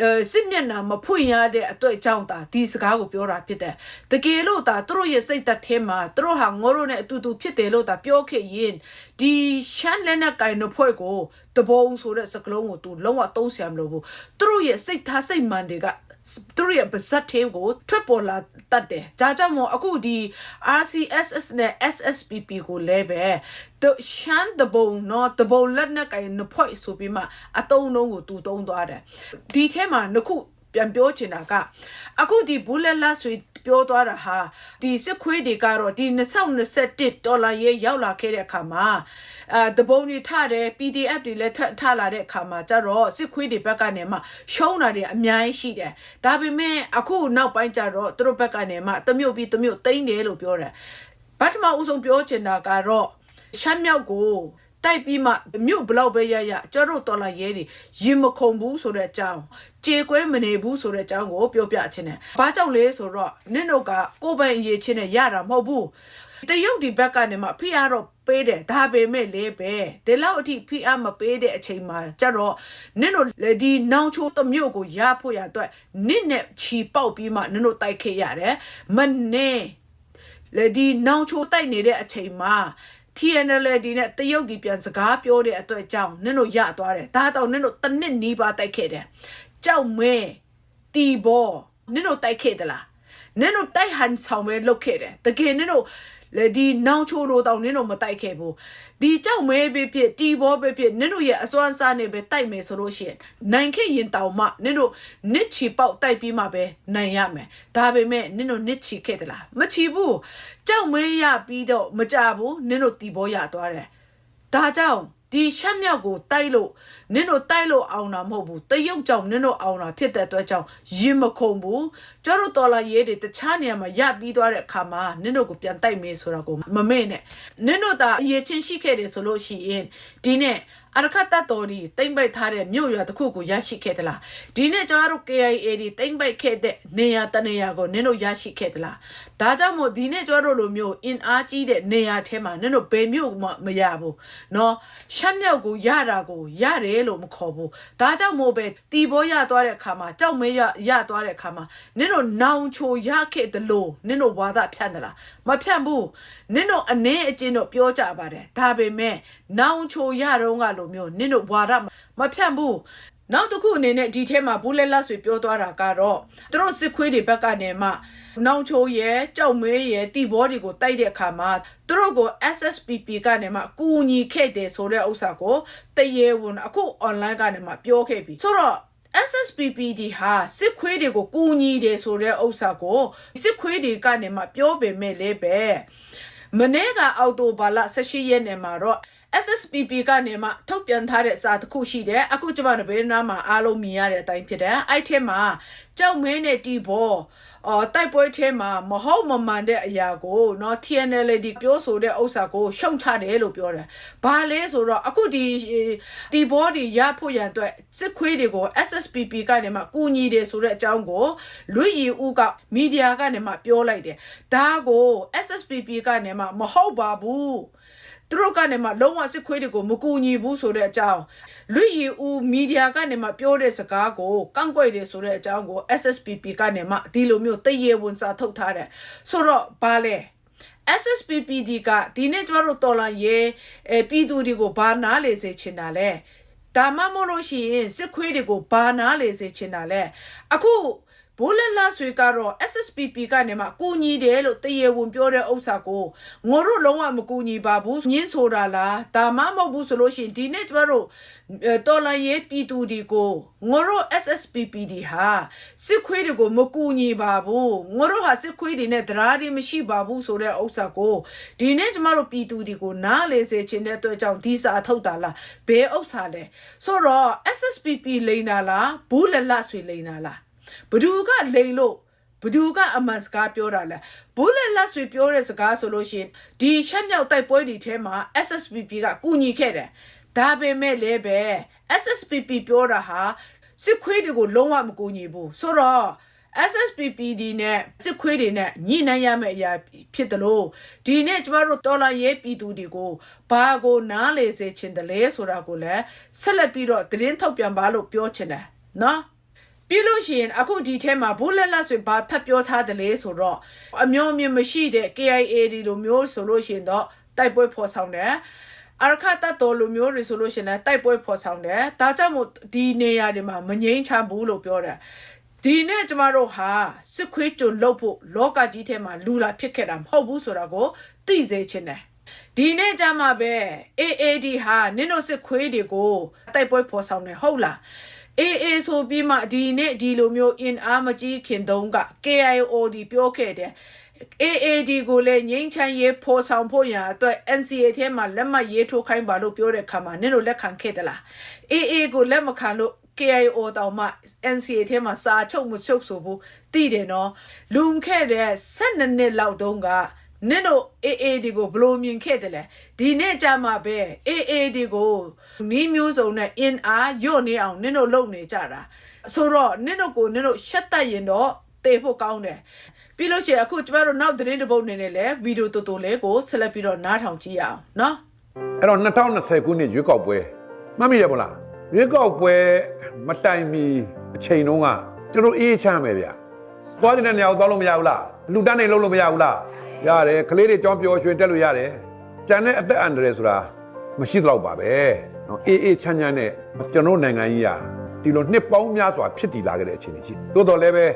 အဲစစ်မျက်နှာမဖွင့်ရတဲ့အတွက်အကြောင်းသာဒီစကားကိုပြောတာဖြစ်တယ်တကယ်လို့သာသူတို့ရဲ့စိတ်သက်ထဲမှာသူတို့ဟာငိုတို့နဲ့အတူတူဖြစ်တယ်လို့သာပြောခဲ့ရင်ဒီရှမ်းလက်နဲ့ကင်のဖွဲ့ကိုတဘုံဆိုတဲ့စကလုံးကိုသူလုံးဝသုံးဆရာမလို့ဘူးသူတို့ရဲ့စိတ်ထားစိတ်မှန်တွေက သူတို့ရဲ့ပါဇက်သေးကိုထွက်ပေါ်လာတတ်တယ်။ဒါကြောင့်မို့အခုဒီ RCSS နဲ့ SSPP ကိုလည်းပဲတရှမ်းတဘုံနော်တဘုံလက်နက်ကင်နဖွဲ့ဆိုပြီးမှအတုံးလုံးကိုသူတုံးသွားတယ်။ဒီထဲမှာနှစ်ခု ပြန်ပြောချင်တာကအခုဒီဘူးလက်လက်ဆွေပြောသွားတာဟာဒီစစ်ခွေးတွေကတော့ဒီ2021ဒေါ်လာရေးရောက်လာခဲ့တဲ့အခါမှာအဲတပုံတွေထတယ် PDF တွေလည်းထထလာတဲ့အခါမှာကျတော့စစ်ခွေးတွေဘက်ကနေမှရှုံးတာတွေအများကြီးရှိတယ်ဒါပေမဲ့အခုနောက်ပိုင်းကျတော့သူတို့ဘက်ကနေမှတမျိုးပြီးတမျိုးတိမ့်တယ်လို့ပြောတယ်ဗတ်ထမအဦးဆုံးပြောချင်တာကတော့ရှမ်းမြောက်ကို တိုက်ပြီးမှမြို့ဘလောက်ပဲရရကျတို့တော်လာရဲတွေရင်မခုန်ဘူးဆိုတဲ့အကြောင်းကြေကွဲမနေဘူးဆိုတဲ့အကြောင်းကိုပြောပြခြင်းနဲ့ဘာကြောင့်လဲဆိုတော့နင့်တို့ကကိုယ်ပိုင်အရေးချင်းနဲ့ရတာမဟုတ်ဘူးတရုတ်ဒီဘက်ကနေမှဖိအားတော့ပေးတယ်ဒါပေမဲ့လေပဲဒီလောက်အထိဖိအားမပေးတဲ့အချိန်မှာကျတော့နင့်တို့လေဒီနောင်ချိုးတမျိုးကိုရဖို့ရအတွက်နင့်နဲ့ချီပေါက်ပြီးမှနင့်တို့တိုက်ခဲ့ရတယ်မနဲ့လေဒီနောင်ချိုတိုက်နေတဲ့အချိန်မှာ TNL ဒီနဲ့တရုတ်ဒီပြန်စကားပြောတဲ့အတွက်ကြောင့်နင်တို့ရသွားတယ်ဒါတော့နင်တို့တစ်နှစ်နီးပါးတိုက်ခဲ့တယ်ကြောက်မဲတီဘောနင်တို့တိုက်ခဲ့သလားနင်တို့တိုက်ဟန်ဆောင်ပဲလုပ်ခဲ့တယ်တကယ်နင်တို့ လေဒီနောင်ချိုတို့တောင်နင်တို့မတိုက်ခဲ့ဘူးဒီကြောက်မဲပဲဖြစ်တီဘောပဲဖြစ်နင်တို့ရဲ့အစွမ်းစားနေပဲတိုက်မယ်ဆိုလို့ရှိရင်နိုင်ခဲ့ရင်တောင်မှနင်တို့နစ်ချီပေါက်တိုက်ပြီးမှပဲနိုင်ရမယ်ဒါပေမဲ့နင်တို့နစ်ချီခဲ့သလားမချီဘူးကြောက်မဲရပြီးတော့မကြဘူးနင်တို့တီဘောရသွားတယ်ဒါကြောင့် ဒီရှက်မြောက်ကိုတိုက်လို့နင်တို့တိုက်လို့အောင်တာမဟုတ်ဘူးတရုတ်ကြောင့်နင်တို့အောင်တာဖြစ်တဲ့အတွက်ကြောင့်ရင်မခုန်ဘူးကျတို့တော်လာရေးတွေတခြားနေရာမှာရပြီးသွားတဲ့အခါမှာနင်တို့ကိုပြန်တိုက်မေးဆိုတာကိုမမေ့နဲ့နင်တို့သာအရေးချင်းရှိခဲ့တယ်ဆိုလို့ရှိရင်ဒီနဲ့ အရခတ်တတော်ဒီတိမ့်ပိုက်ထားတဲ့မြို့ရွာတစ်ခုကိုရရှိခဲ့သလားဒီနဲ့ကျတို့ KIA ဒီတိမ့်ပိုက်ခဲ့တဲ့နေရာတနေရာကိုနင်တို့ရရှိခဲ့သလားဒါကြောင့်မို့ဒီနဲ့ကျတို့လိုမျိုးအင်အားကြီးတဲ့နေရာထဲမှာနင်တို့ဘယ်မြို့မှမရဘူးเนาะရှမ်းမြောက်ကိုရတာကိုရတယ်လို့မခေါ်ဘူးဒါကြောင့်မို့ပဲတီဘောရသွားတဲ့အခါမှာကြောက်မဲရရသွားတဲ့အခါမှာနင်တို့နောင်ချိုရခဲ့တယ်လို့နင်တို့ဝါဒဖြန့်တယ်လားမဖြန့်ဘူးနင်တို့အနည်းအကျဉ်းတော့ပြောကြပါတယ်ဒါပေမဲ့နောင်ချိုရတော့ကလို ့မျိုးနင်တို့ဝါဒမဖြန့်ဘူးနောက်တစ်ခုအနေနဲ့ဒီထဲမှာဘူးလက်လက်ဆွေပြောသွားတာကတော့သူတို့စစ်ခွေးတွေဘက်ကနေမှနောင်ချိုရဲ့ကြောက်မဲရဲ့တီဘောတွေကိုတိုက်တဲ့အခါမှာသူတို့ကို SSPP ကနေမှကူညီခဲ့တယ်ဆိုတဲ့ဥစ္စာကိုတရေဝန်အခု online ကနေမှပြောခဲ့ပြီဆိုတော့ SSPP ဒီဟာစစ်ခွေးတွေကိုကူညီတယ်ဆိုတဲ့ဥစ္စာကိုစစ်ခွေးတွေကနေမှပြောပေမဲ့လည်းပဲမနေ့ကအောက်တိုဘာလ18ရက်နေ့မှာတော့ SSPP ကနေမှထုတ်ပြန်ထားတဲ့စာတစ်ခုရှိတယ်အခုကျမတို့ဘေးနားမှာအားလုံးမြင်ရတဲ့အတိုင်းဖြစ်တယ်အဲ့ထဲမှာကြောက်မင်းနဲ့တီဘောအော်တိုက်ပွဲထဲမှာမဟုတ်မမှန်တဲ့အရာကိုเนาะ TNL ဒီပြောဆိုတဲ့ဥစ္စာကိုရှုံချတယ်လို့ပြောတယ်။ဘာလဲဆိုတော့အခုဒီဒီဘောဒီရဖို့ရန်အတွက်စစ်ခွေးတွေကို SSPP ကနေမှကူညီတယ်ဆိုတဲ့အကြောင်းကိုလွေရီဦးကမီဒီယာကနေမှပြောလိုက်တယ်။ဒါကို SSPP ကနေမှမဟုတ်ပါဘူး။ သူတို့ကနေမှလုံးဝစစ်ခွေးတွေကိုမကူညီဘူးဆိုတဲ့အကြောင်းလွတ်ရီဦးမီဒီယာကနေမှပြောတဲ့စကားကိုကန့်ကွက်တယ်ဆိုတဲ့အကြောင်းကို SSPP ကနေမှဒီလိုမျိုးတရေဝန်စာထုတ်ထားတယ်ဆိုတော့ဘာလဲ SSPPD ကဒီနေ့ကျမတို့တော်လာရဲအဲပြည်သူတွေကိုဘာနားလေစေချင်တာလဲဒါမှမဟုတ်လို့ရှိရင်စစ်ခွေးတွေကိုဘာနားလေစေချင်တာလဲအခု ဘိုးလက်လာဆွေကတော့ SSPP ကနေမှကူညီတယ်လို့တရေဝင်ပြောတဲ့ဥစ္စာကိုငိုတို့လုံးဝမကူညီပါဘူးညင်းဆိုတာလားဒါမှမဟုတ်ဘူးဆိုလို့ရှိရင်ဒီနေ့ကျမတို့အဲတော်လန်ရေးပြည်သူတွေကိုငိုတို့ SSPP ဒီဟာစစ်ခွေးတွေကိုမကူညီပါဘူးငိုတို့ဟာစစ်ခွေးတွေနဲ့တရားတွေမရှိပါဘူးဆိုတဲ့ဥစ္စာကိုဒီနေ့ကျမတို့ပြည်သူတွေကိုနားလေစေချင်တဲ့အတွက်ကြောင့်ဒီစာထုတ်တာလားဘယ်ဥစ္စာလဲဆိုတော့ SSPP လိန်တာလားဘူးလက်လဆွေလိန်တာလား ဘဒူကလိန်လို့ဘဒူကအမှန်စကားပြောတာလဲဘူးလက်လက်ဆွေပြောတဲ့စကားဆိုလို့ရှိရင်ဒီချက်မြောက်တိုက်ပွဲတွေထဲမှာ SSPP ကကူညီခဲ့တယ်ဒါပေမဲ့လည်းပဲ SSPP ပြောတာဟာစစ်ခွေးတွေကိုလုံးဝမကူညီဘူးဆိုတော့ SSPP ဒီနဲ့စစ်ခွေးတွေနဲ့ညှိနှိုင်းရမယ့်အရာဖြစ်တယ်လို့ဒီနေ့ကျမတို့တော်လာရဲပြည်သူတွေကိုဘာကိုနားလေစေချင်တယ်လဲဆိုတာကိုလည်းဆက်လက်ပြီးတော့သတင်းထုတ်ပြန်ပါလို့ပြောချင်တယ်နော် ပြီးလို့ရှိရင်အခုဒီထဲမှာဘူးလက်လက်ဆိုဘာထပ်ပြောထားတယ်လဲဆိုတော့အမျိုးအမြင်မရှိတဲ့ KIA ဒီလိုမျိုးဆိုလို့ရှိရင်တော့တိုက်ပွဲဖော်ဆောင်တယ်အရခတ်တတော်လိုမျိုးတွေဆိုလို့ရှိရင်လည်းတိုက်ပွဲဖော်ဆောင်တယ်ဒါကြောင့်မို့ဒီနေရာတွေမှာမငြိမ်းချမ်းဘူးလို့ပြောတယ်ဒီနေ့ကျမတို့ဟာစစ်ခွေးကြုံလုပ်ဖို့လောကကြီးထဲမှာလူလာဖြစ်ခဲ့တာမဟုတ်ဘူးဆိုတာကိုသိစေချင်တယ်ဒီနေ့ကြမှာပဲ AAD ဟာနင်တို့စစ်ခွေးတွေကိုတိုက်ပွဲဖော်ဆောင်တယ်ဟုတ်လား အေးအေးဆိုပြီးမှဒီနေ့ဒီလိုမျိုး in အားမကြီးခင်တုံးက KIO ဒီပြောခဲ့တယ် AAD ကိုလည်းငိမ့်ချမ်းရေးဖော်ဆောင်ဖို့ရန်အတွက် NCA ထဲမှာလက်မှတ်ရေးထိုးခိုင်းပါလို့ပြောတဲ့ခါမှာနင်တို့လက်ခံခဲ့သလား AA ကိုလက်မခံလို့ KIO တောင်မှ NCA ထဲမှာစာချုပ်မချုပ်ဆိုဘူးတည်တယ်နော်လူခဲ့တဲ့12နှစ်လောက်တုန်းက နင်တို့ AAD ကိုဘယ်လိုမြင်ခဲ့တယ်လဲဒီနေ့ကြမှာပဲ AAD ကိုနီးမျိုးစုံနဲ့ in အားညွတ်နေအောင်နင်တို့လုပ်နေကြတာဆိုတော့နင်တို့ကိုနင်တို့ရှက်တက်ရင်တော့တေဖို့ကောင်းတယ်ပြီးလို့ရှိရင်အခုကျမတို့နောက်သတင်းတစ်ပုဒ်နေနဲ့လဲဗီဒီယိုတူတူလေးကိုဆက်လက်ပြီးတော့နားထောင်ကြည့်ရအောင်နော်အဲ့တော့2020ခုနှစ်ရွေးကောက်ပွဲမှတ်မိရမလားရွေးကောက်ပွဲမတိုင်မီအချိန်တုန်းကကျွန်တော်အေးချမ်းပဲဗျာသွားတဲ့နေရာကိုသွားလို့မရဘူးလားလူတန်းနေလုံးလို့မရဘူးလား ရတယ်ကလေးတွေကြောင်းပျော်ရွှင်တက်လို့ရတယ်ကြံတဲ့အသက်အန္တရာယ်ဆိုတာမရှိတော့ပါပဲနော်အေးအေးချမ်းချမ်းနဲ့ကျွန်တော်နိုင်ငံကြီးဟာဒီလိုနှစ်ပေါင်းများစွာဖြစ်တည်လာခဲ့တဲ့အခြေအနေရှိတိုးတော်လည်းပဲ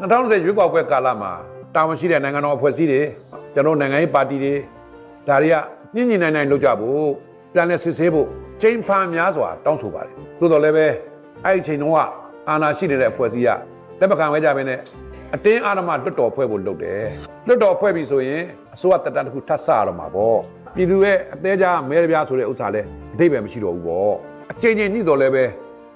2020ရွေးကောက်ပွဲကာလမှာတာဝန်ရှိတဲ့နိုင်ငံတော်အဖွဲ့အစည်းတွေကျွန်တော်နိုင်ငံရေးပါတီတွေဒါတွေကညှဉ်းညင်နိုင်နိုင်လုပ်ကြဖို့ပြန်လည်စစ်ဆေးဖို့ချိန်ဖန်များစွာတောင်းဆိုပါတယ်တိုးတော်လည်းပဲအဲ့ဒီချိန်တုန်းကအာဏာရှိနေတဲ့အဖွဲ့အစည်းကတက်ပကံဝဲကြပဲနဲ့ အတင်းအာဏာမလွတ်တော်ဖွဲ့ဖို့လုပ်တယ်လွတ်တော်ဖွဲ့ပြီဆိုရင်အစိုးရတက်တန်းတစ်ခုထပ်ဆရတော့မှာပေါ့ပြည်သူရဲ့အသေးကြားမဲရပြားဆိုတဲ့ဥစ္စာလည်းအသေးပဲမရှိတော့ဘူးပေါ့အချိန်ချင်းညှိတော်လည်းပဲ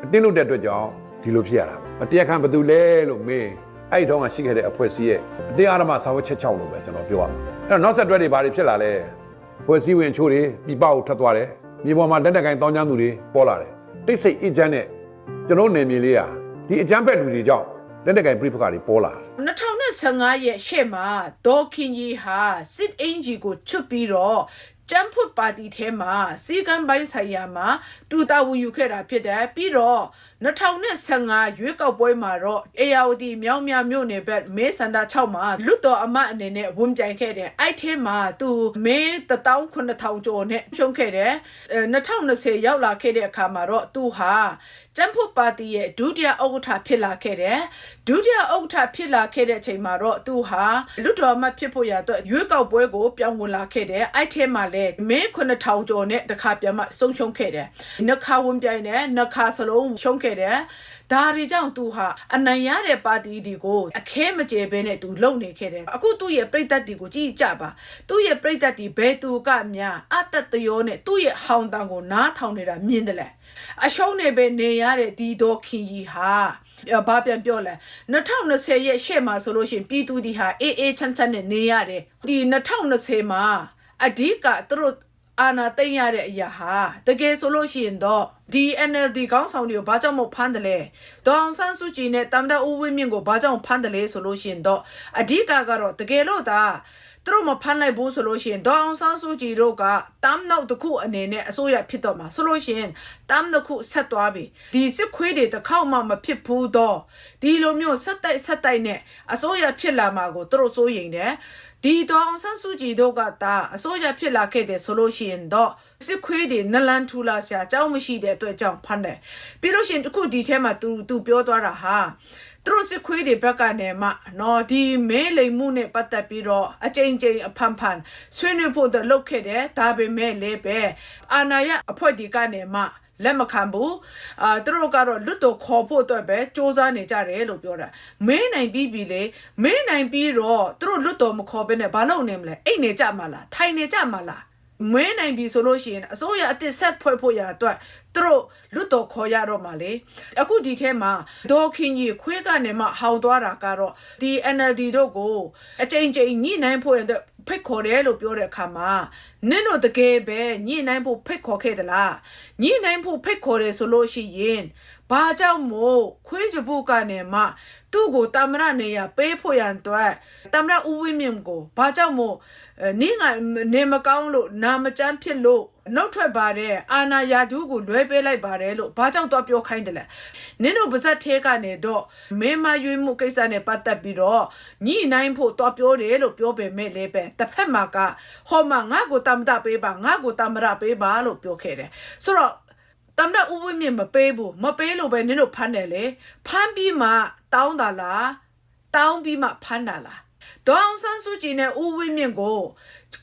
အတင်းလွတ်တဲ့အတွက်ကြောင့်ဒီလိုဖြစ်ရတာအတရားခံဘယ်သူလဲလို့မေးအဲ့ဒီတော့ကရှိခဲ့တဲ့အဖွဲ့အစည်းရဲ့အတင်းအာဏာမစာဝတ်ချက်6လို့ပဲကျွန်တော်ပြောရမှာအဲ့တော့နောက်ဆက်တွဲတွေဘာတွေဖြစ်လာလဲအဖွဲ့အစည်းဝင်အချို့တွေပြည်ပကိုထွက်သွားတယ်မြေပေါ်မှာလက်နက်ကိုင်တောင်းကျမ်းသူတွေပေါ်လာတယ်တိတ်ဆိတ်အကြမ်းနဲ့ကျွန်တော်နေမြေလေးဟာဒီအကြမ်းဖက်လူတွေကြောင့် လက်နက်ကိုင်ပြိပခါတွေပေါ်လာတယ်2015ရဲ့ရှေ့မှာဒေါ်ခင်ကြီးဟာစစ်အင်ဂျီကိုချွတ်ပြီးတော့ကျန်းဖွတ်ပါတီထဲမှာစီကံပိုင်းဆိုင်ရာမှာတူတာဝန်ယူခဲ့တာဖြစ်တယ်ပြီးတော့2015ရွေးကောက်ပွဲမှာတော့ ARD မြောင်းမြမြို့နယ်ဘက်မဲဆန္ဒ6မှာလွတ်တော်အမတ်အနေနဲ့ဝန်ပြိုင်ခဲ့တယ်အဲ့ထဲမှာသူမဲ18000ကျော်နဲ့ရှုံးခဲ့တယ်အဲ2020ရောက်လာခဲ့တဲ့အခါမှာတော့သူဟာကျန်းဖွတ်ပါတီရဲ့ဒုတိယဥက္ကဋ္ဌဖြစ်လာခဲ့တယ်ဒုတိယဥက္ကဋ္ဌဖြစ်လာခဲ့တဲ့အချိန်မှာတော့သူဟာလွတ်တော်အမတ်ဖြစ်ဖို့ရအတွက်ရွေးကောက်ပွဲကိုပြောင်းဝင်လာခဲ့တယ်အဲ့ထဲမှာလည်းမဲ9000ကျော်နဲ့တခါပြန်မှဆုံးရှုံးခဲ့တယ်နှစ်ခါဝင်ပြိုင်တယ်နှစ်ခါစလုံးရှုံးခဲ့တယ်ဒါတွေကြောင့်သူဟာအနိုင်ရတဲ့ပါတီဒီကိုအခဲမကျေဘဲနဲ့သူလုံနေခဲ့တယ်အခုသူ့ရဲ့ပြိသက်တီကိုကြည့်ကြပါသူ့ရဲ့ပြိသက်တီဘဲသူကများအတတရောနဲ့သူ့ရဲ့ဟောင်းတန်းကိုနားထောင်နေတာမြင်တယ်လေအရှုံးနေပဲနေရတဲ့ဒီတော်ခင်ကြီးဟာအဲ့ဘာပြန်ပြောလဲ2020ရဲ့ရှေ့မှာဆိုလို့ရှိရင်ပြည်သူဒီဟာအေးအေးချမ်းချမ်းနဲ့နေရတယ်ဒီ2020မှာအဓိကသူတို့ အာနာသိမ့်ရတဲ့အရာဟာတကယ်ဆိုလို့ရှိရင်တော့ဒီ NLD ကောင်းဆောင်တွေကိုဘာကြောင့်မဖမ်းတယ်လဲဒေါအောင်ဆန်းစုကြည်နဲ့တမ်ဒဦးဝင်းမြင့်ကိုဘာကြောင့်ဖမ်းတယ်လဲဆိုလို့ရှိရင်တော့အဓိကကတော့တကယ်လို့ဒါသူတို့မဖမ်းလိုက်ဘူးဆိုလို့ရှိရင်ဒေါအောင်ဆန်းစုကြည်တို့ကတမ်နောက်တစ်ခုအနေနဲ့အစိုးရဖြစ်တော့မှာဆိုလို့ရှိရင်တမ်တစ်ခုဆက်သွားပြီဒီစစ်ခွေးတွေတစ်ခေါက်မှမဖြစ်ဘူးတော့ဒီလိုမျိုးဆက်တိုက်ဆက်တိုက်နဲ့အစိုးရဖြစ်လာမှာကိုသူတို့စိုးရိမ်တယ် ဒီတောင်ဆန်းစုကြည်တို့ကတာအစိုးရဖြစ်လာခဲ့တယ်ဆိုလို့ရှိရင်တော့စစ်ခွေးတွေနလန်ထူလာဆရာအကြောင်းမရှိတဲ့အတွက်ကြောင့်ဖမ်းတယ်ပြီးလို့ရှိရင်အခုဒီထဲမှာ तू तू ပြောသွားတာဟာသူတို့စစ်ခွေးတွေဘက်ကနေမှနော်ဒီမဲလိမ်မှုနဲ့ပတ်သက်ပြီးတော့အကြိမ်ကြိမ်အဖန်ဖန်ဆွေးနွေးဖို့တော့လုပ်ခဲ့တယ်ဒါပေမဲ့လည်းပဲအာနာယအဖွဲ့ဒီကနေမှ လက်မခံဘူးအာသူတို့ကတော့လွတ်တော်ခေါ်ဖို့အတွက်ပဲစ조사နေကြတယ်လို့ပြောတာမင်းနိုင်ပြီးပြီလေမင်းနိုင်ပြီးတော့သူတို့လွတ်တော်မခေါ်ဘဲနဲ့ဘာလုပ်နေမလဲအိတ်နေကြမှာလားထိုင်နေကြမှာလားမွေးနိုင်ပြီဆိုလို့ရှိရင်အစိုးရအစ်စ်ဆက်ဖွဲ့ဖို့ရအတွက်သူတို့လွတ်တော်ခေါ်ရတော့မှာလေအခုဒီထဲမှာဒေါ်ခင်ကြီးခွေးကနေမှဟောင်သွားတာကတော့ဒီ NLD တို့ကိုအကြိမ်ကြိမ်ညှိနှိုင်းဖို့ရတဲ့ ဖိတ်ခေါ်တယ်လို့ပြောတဲ့အခါမှာနင့်တို့တကယ်ပဲညှိနှိုင်းဖို့ဖိတ်ခေါ်ခဲ့သလားညှိနှိုင်းဖို့ဖိတ်ခေါ်တယ်ဆိုလို့ရှိရင် ဘာကြောင့်မို့ခွေးကြပုကနေမှသူ့ကိုတမရနေရပေးဖို့ရန်အတွက်တမရဦးဝင်းမြင့်ကိုဘာကြောင့်မို့အဲနင်းကနေမကောင်းလို့နာမကျန်းဖြစ်လို့နှုတ်ထွက်ပါတယ်အာနာယာဒူးကိုလွဲပေးလိုက်ပါတယ်လို့ဘာကြောင့်တော့ပြောခိုင်းတယ်လဲနင်းတို့ပါဇက်သေးကနေတော့မင်းမရွေးမှုကိစ္စနဲ့ပတ်သက်ပြီးတော့ညှိနှိုင်းဖို့တော့ပြောတယ်လို့ပြောပေမဲ့လည်းပဲတစ်ဖက်မှာကဟောမှာငါ့ကိုတမတာပေးပါငါ့ကိုတမရပေးပါလို့ပြောခဲ့တယ်ဆိုတော့ တမ်ဒဥဝိမြင့်မပေးဘူးမပေးလို့ပဲနင်တို့ဖမ်းတယ်လေဖမ်းပြီးမှတောင်းတာလားတောင်းပြီးမှဖမ်းတာလား ဒေါအောင်ဆန်းစုကြည်နဲ့ဦးဝင်းမြင့်ကို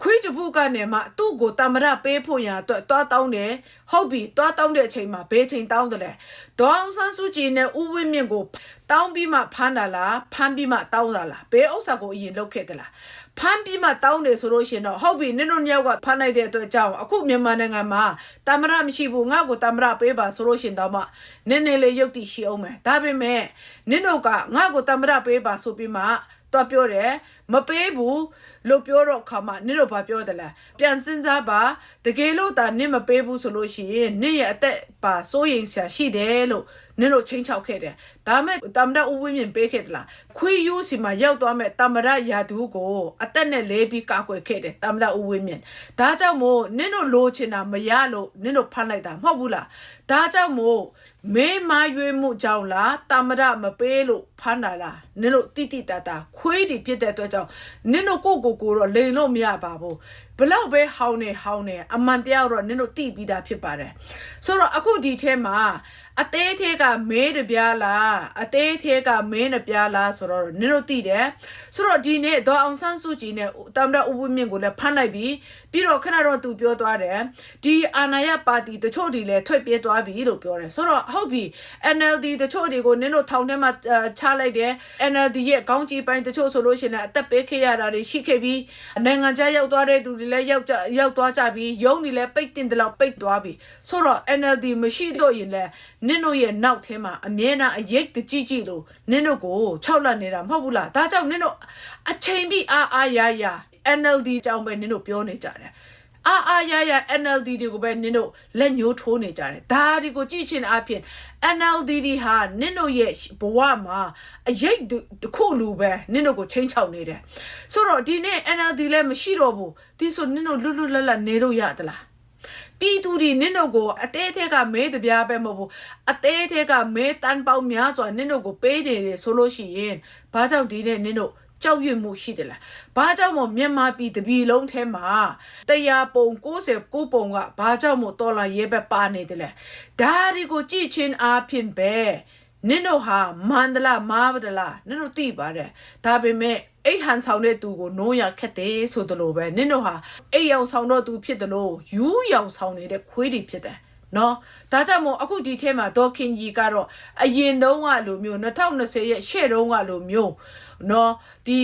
ခွေးကြပုကနေမှသူ့ကိုတမရပေးဖို့ရန်အတွက်တွားတောင်းတယ်ဟုတ်ပြီတွားတောင်းတဲ့အချိန်မှာဘေးချိန်တောင်းတယ်လေဒေါအောင်ဆန်းစုကြည်နဲ့ဦးဝင်းမြင့်ကိုတောင်းပြီးမှဖမ်းတာလားဖမ်းပြီးမှတောင်းတာလားဘေးဥစ္စာကိုအရင်လုပ်ခဲ့တယ်လားဖမ်းပြီးမှတောင်းတယ်ဆိုလို့ရှိရင်တော့ဟုတ်ပြီနင်တို့ညောက်ကဖမ်းလိုက်တဲ့အတွက်ကြောင့်အခုမြန်မာနိုင်ငံမှာတမရမရှိဘူးငါ့ကိုတမရပေးပါဆိုလို့ရှိရင်တော့မှနည်းနည်းလေးရုပ်တည်ရှိအောင်မယ်ဒါပေမဲ့နင်တို့ကငါ့ကိုတမရပေးပါဆိုပြီးမှတော့ပြောတယ်မပေးဘူးလို့ပြောတော့ခါမှနင်တို့ဘာပြောတယ်လဲပြန်စဉ်းစားပါတကယ်လို့ဒါနင်မပေးဘူးဆိုလို့ရှိရင်နင့်ရဲ့အသက်ပါစိုးရိမ်စရာရှိတယ်လို့နင်တို့ချင်းချောက်ခဲ့တယ်ဒါမဲ့တမရဦးဝင်းမြင့်ပေးခဲ့တယ်လားခွေယူစီမှာရောက်သွားမဲ့တမရရာသူကိုအသက်နဲ့လဲပြီးကာကွယ်ခဲ့တယ်တမရဦးဝင်းမြင့်ဒါကြောင့်မို့နင်တို့လိုချင်တာမရလို့နင်တို့ဖမ်းလိုက်တာမဟုတ်ဘူးလားဒါကြောင့်မို့ မေးမရွေးမှုကြောင့်လားတမရမပေးလို့ဖမ်းတာလားနင်တို့တိတိတတာခွေးတွေဖြစ်တဲ့အတွက်ကြောင့်နင်တို့ကိုကိုကိုတော့လိန်လို့မရပါဘူး ဘလောက်ပဲဟောင်းနေဟောင်းနေအမှန်တရားတော့နင်တို့တိပြီးသားဖြစ်ပါတယ်ဆိုတော့အခုဒီထဲမှာအသေးသေးကမဲတပြားလားအသေးသေးကမဲနှပြားလားဆိုတော့နင်တို့သိတယ်ဆိုတော့ဒီနေ့ဒေါ်အောင်ဆန်းစုကြည်နဲ့တမ္မရဥပမြင့်ကိုလည်းဖမ်းလိုက်ပြီးပြီးတော့ခဏတော့သူပြောသွားတယ်ဒီအာဏာရပါတီတချို့တွေလည်းထွက်ပြေးသွားပြီလို့ပြောတယ်ဆိုတော့ဟုတ်ပြီ NLD တချို့တွေကိုနင်တို့ထောင်ထဲမှာအာချလိုက်တယ် NLD ရဲ့ခေါင်းကြီးပိုင်းတချို့ဆိုလို့ရှိရင်လည်းအသက်ပေးခဲ့ရတာတွေရှိခဲ့ပြီးနိုင်ငံခြားရောက်သွားတဲ့သူတွေလည်းရောက်ကြရောက်သွားကြပြီးရုံးတွေလည်းပိတ်တင်တယ်လို့ပိတ်သွားပြီဆိုတော့ NLD မရှိတော့ရင်လည်းနင်တို့ရဲ့နောက်ထဲမှာအမြဲတမ်းအရေးတကြီးကြီးလို့နင်တို့ကိုခြောက်လန့်နေတာမဟုတ်ဘူးလားဒါကြောင့်နင်တို့အချိန်ပြီးအားအားရရ NLD ကြောင့်ပဲနင်တို့ပြောနေကြတယ် အာအာရရ NLD တွေကိုပဲနင်တို့လက်ညှိုးထိုးနေကြတယ်ဒါတွေကိုကြည့်ချင်အဖြစ် NLD ဒီဟာနင်တို့ရဲ့ဘဝမှာအရေးတစ်ခုလူပဲနင်တို့ကိုချင်းချောက်နေတယ်ဆိုတော့ဒီနေ့ NLD လည်းမရှိတော့ဘူးဒီဆိုနင်တို့လွတ်လွတ်လပ်လပ်နေလို့ရသလားပြည်သူတွေနင်တို့ကိုအသေးသေးကမဲတပြားပဲမဟုတ်ဘူးအသေးသေးကမဲတန်ပေါင်းများစွာနင်တို့ကိုပေးနေတယ်ဆိုလို့ရှိရင်ဘာကြောင့်ဒီနေ့နင်တို့ ကြောက်ရွံ့မှုရှိတယ်လားဘာကြောင့်မို့မြန်မာပြည်တပြည်လုံးထဲမှာတရားပုံ69ပုံကဘာကြောင့်မို့တော်လာရဲဘက်ပါနေတယ်လဲဒါတွေကိုကြည့်ချင်းအားဖြင့်ပဲနင်တို့ဟာမန္တလာမာဗဒလာနင်တို့သိပါတယ်ဒါပေမဲ့အိတ်ဟန်ဆောင်တဲ့သူကိုနိုးရခက်တယ်ဆိုသလိုပဲနင်တို့ဟာအိတ်ရောင်ဆောင်တော့သူဖြစ်တယ်လို့ယူးရောင်ဆောင်နေတဲ့ခွေးတွေဖြစ်တယ် နော်ဒါကြောင့်မို့အခုဒီထဲမှာဒေါခင်ကြီးကတော့အရင်တုန်းကလိုမျိုး2020ရဲ့ရှေ့တုန်းကလိုမျိုးနော်ဒီ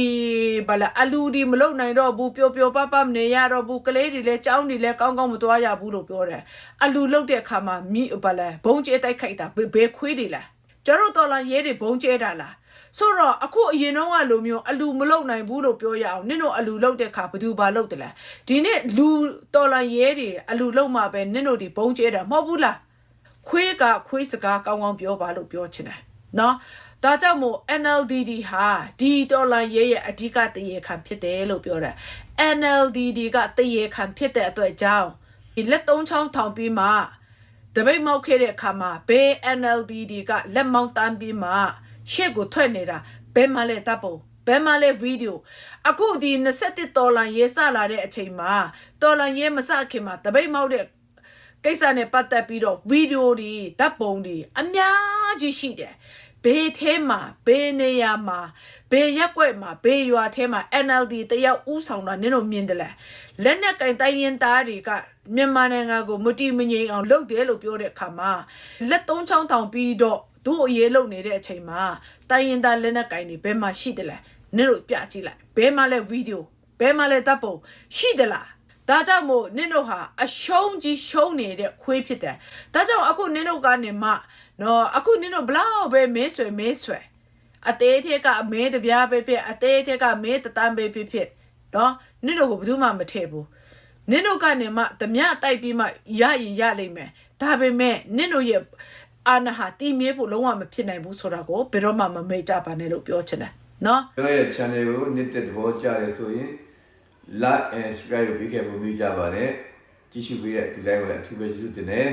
ဘာလဲအလူဒီမလုံနိုင်တော့ဘူးပျော်ပျော်ပပမနေရတော့ဘူးကလေးတွေလည်းကြောင်းတွေလည်းကောင်းကောင်းမသွားရဘူးလို့ပြောတယ်အလူလုတ်တဲ့အခါမှာမိဘာလဲဘုံကျဲတိုက်ခိုက်တာဘယ်ဘယ်ခွေးတွေလဲကျန်တို့တော်လာရဲတွေဘုံကျဲတာလား ဆိုတော့အခုအရင်တော့ကလိုမျိုးအလူမလုံနိုင်ဘူးလို့ပြောရအောင်နင်တို့အလူလုံတဲ့ခါဘယ်သူဘာလုံတယ်လဲဒီနေ့လူတော်လာရဲတွေအလူလုံမှာပဲနင်တို့ဒီဘုံကျဲတာမဟုတ်ဘူးလားခွေးကခွေးစကားကောင်းကောင်းပြောပါလို့ပြောချင်တယ်နော်ဒါကြောင့်မို့ NLDD ဟာဒီတော်လိုင်းရဲရဲ့အဓိကတရေခံဖြစ်တယ်လို့ပြောတာ NLDD ကတရေခံဖြစ်တဲ့အတွက်ကြောင့်ဒီလက်သုံးချောင်းထောင်ပြီးမှတပိတ်မောက်ခဲ့တဲ့အခါမှာဘေး NLDD ကလက်မောင်းတန်းပြီးမှ ရှေ့ကိုထွက်နေတာဘယ်မှလဲတပ်ပုံဘယ်မှလဲဗီဒီယိုအခုဒီ27တော်လိုင်းရေးစလာတဲ့အချိန်မှာတော်လိုင်းရေးမစခင်မှာတပိတ်မောက်တဲ့ကိစ္စနဲ့ပတ်သက်ပြီးတော့ဗီဒီယိုတွေဓာတ်ပုံတွေအများကြီးရှိတယ်ဘေးထဲမှာဘေးနေရာမှာဘေးရက်ွက်မှာဘေးရွာထဲမှာ NLD တယောက်ဥဆောင်တာနင်တို့မြင်တယ်လားလက်နက်ကင်တိုင်းရင်သားတွေကမြန်မာနိုင်ငံကိုမတီမငြိမ်အောင်လုပ်တယ်လို့ပြောတဲ့အခါမှာလက်သုံးချောင်းထောင်ပြီးတော့ သူ့အရေးလုပ်နေတဲ့အချိန်မှာတိုင်းရင်သားလက်နက်ကင်တွေဘယ်မှာရှိတယ်လဲနင်တို့ပြကြည့်လိုက်ဘယ်မှာလဲဗီဒီယိုဘယ်မှာလဲတပ်ပုံရှိတယ်လားဒါကြောင့်မို့နင်တို့ဟာအရှုံးကြီးရှုံးနေတဲ့ခွေးဖြစ်တယ်။ဒါကြောင့်အခုနင်တို့ကနေမှနော်အခုနင်တို့ဘလောက်ပဲမဲဆွဲမဲဆွဲအသေးသေးကအမဲတပြားပဲဖြစ်အသေးသေးကမဲတတန်းပဲဖြစ်ဖြစ်နော်နင်တို့ကိုဘယ်သူမှမထည့်ဘူး။နင်တို့ကနေမှဓမြတိုက်ပြီးမှရရင်ရလိမ့်မယ်။ဒါပေမဲ့နင်တို့ရဲ့ အာနာဟာတည်မြဲဖို့လုံးဝမဖြစ်နိုင်ဘူးဆိုတာကိုဘယ်တော့မှမမေ့ကြပါနဲ့လို့ပြောချင်တယ်နော်ကျွန်တော်ရဲ့ channel ကိုနှစ်သက်သဘောကျရဆိုရင် like and subscribe ကိုပေးခဲ့ဖို့မိကြပါနဲ့ကြည့်ရှုပေးတဲ့ဒီ like ကိုလည်းအထူးပဲကျေးဇူးတင်တယ်